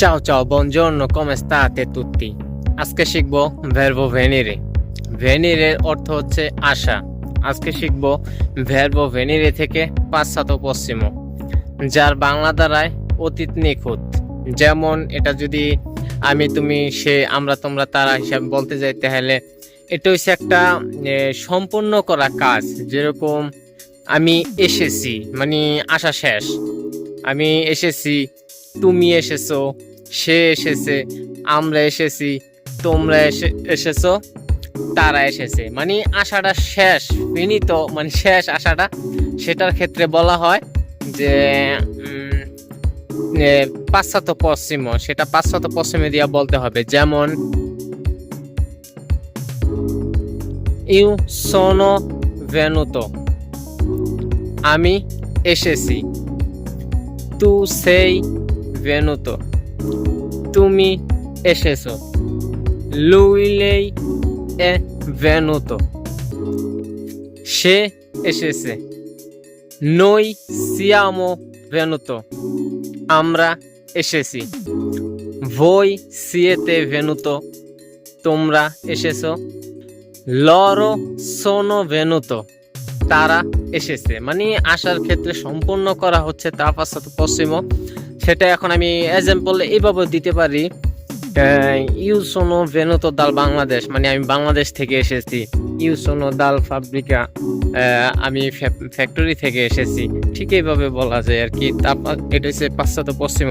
Ciao ciao, buongiorno, come state tutti? আজকে শিখব ভার্বো ভেনিরে ভেনিরের অর্থ হচ্ছে আশা আজকে শিখব ভার্বো ভেনিরে থেকে পাশ্চাত্য পশ্চিম। যার বাংলা দ্বারায় অতীত নিখুঁত। যেমন এটা যদি আমি তুমি সে আমরা তোমরা তারা হিসাবে বলতে যাই তাহলে এটা হচ্ছে একটা সম্পূর্ণ করা কাজ। যেরকম আমি এসেছি মানে আশা শেষ। আমি এসেছি তুমি এসেছ, সে এসেছে, আমরা এসেছি, তোমরা এসে, এসেছ, তারা এসেছে। মানে আশাটা শেষ ফিনিত মানে শেষ আশাটা, সেটার ক্ষেত্রে বলা হয় যে পাশ্চাত্য পশ্চিম, সেটা পাশ্চাত্য পশ্চিমে দিয়া বলতে হবে। যেমন, ইউ সোনো ভেনুতো, আমি এসেছি। তু সেই ভেনুতো তুমি এসেছ। লুইলেই এ ভেনুতো সে এসেছে। নই সিয়ামো ভেনুতো আমরা এসেছি। ভই সিয়েতে ভেনুতো তোমরা এসেছ। লরো সোনো ভেনুতো তারা এসেছে। মানে আসার ক্ষেত্রে সম্পূর্ণ করা হচ্ছে তা পাশ্চাত্য পশ্চিম সেটা এখন আমি এক্সাম্পল এইভাবে দিতে পারি। ইউসোনো ভেনুতো দাল বাংলাদেশ মানে আমি বাংলাদেশ থেকে এসেছি। ইউসোনো দাল ফাব্রিকা আমি ফ্যাক্টরি থেকে এসেছি। ঠিক এইভাবে বলা যায় আর কি। তারপর এটা হচ্ছে পাশ্চাত্য পশ্চিম